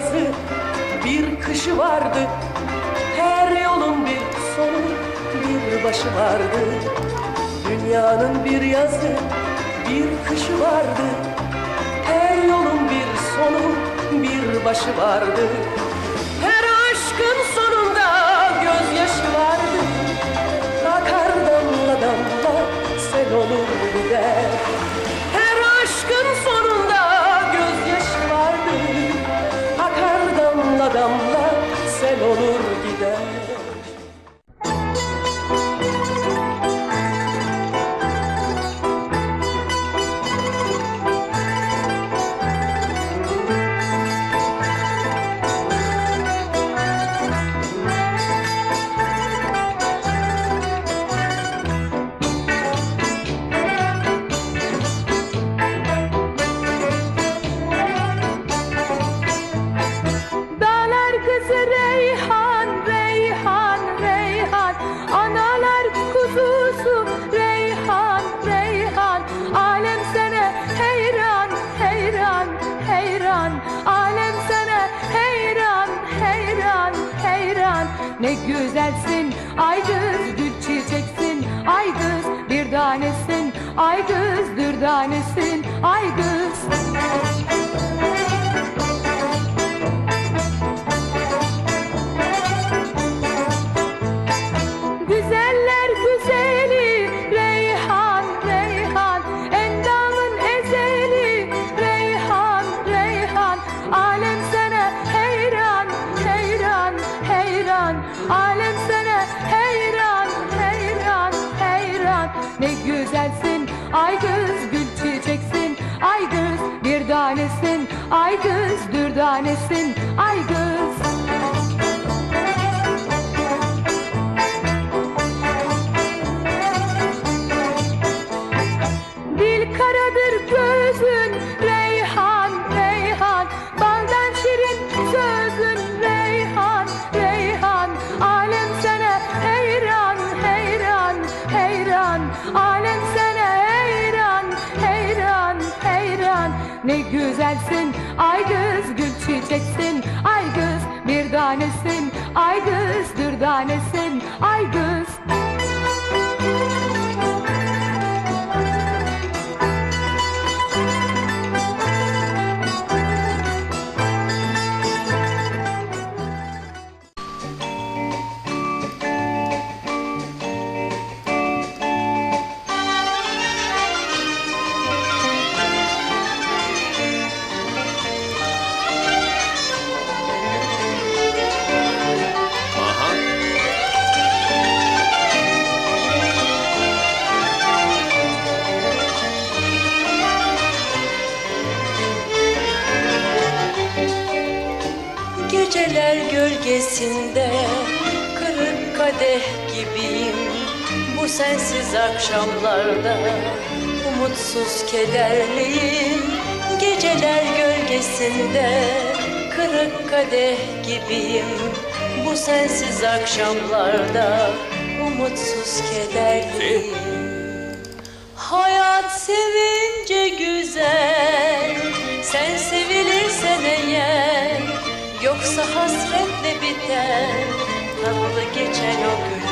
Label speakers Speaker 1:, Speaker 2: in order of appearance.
Speaker 1: yazı, bir kışı vardı. Her yolun bir sonu, bir başı vardı. Dünyanın bir yazı, bir kışı vardı. Her yolun bir sonu, bir başı vardı.
Speaker 2: Bir tanesin Ay kız Ay kız bir tanesin. Ay kız bir tanesin. Ay kız güzelsin ay kız gül çiçeksin Ay kız bir tanesin Ay kız bir tanesin Ay kız
Speaker 1: Geceler gölgesinde kırık kadeh gibiyim Bu sensiz akşamlarda. Umutsuz kederliyim Geceler gölgesinde kırık kadeh gibiyim Bu sensiz akşamlarda. Umutsuz kederliyim. Hayat sevince güzel Sen sevilirsen eğer Yoksa hasretle biter. Tatlı geçen o gün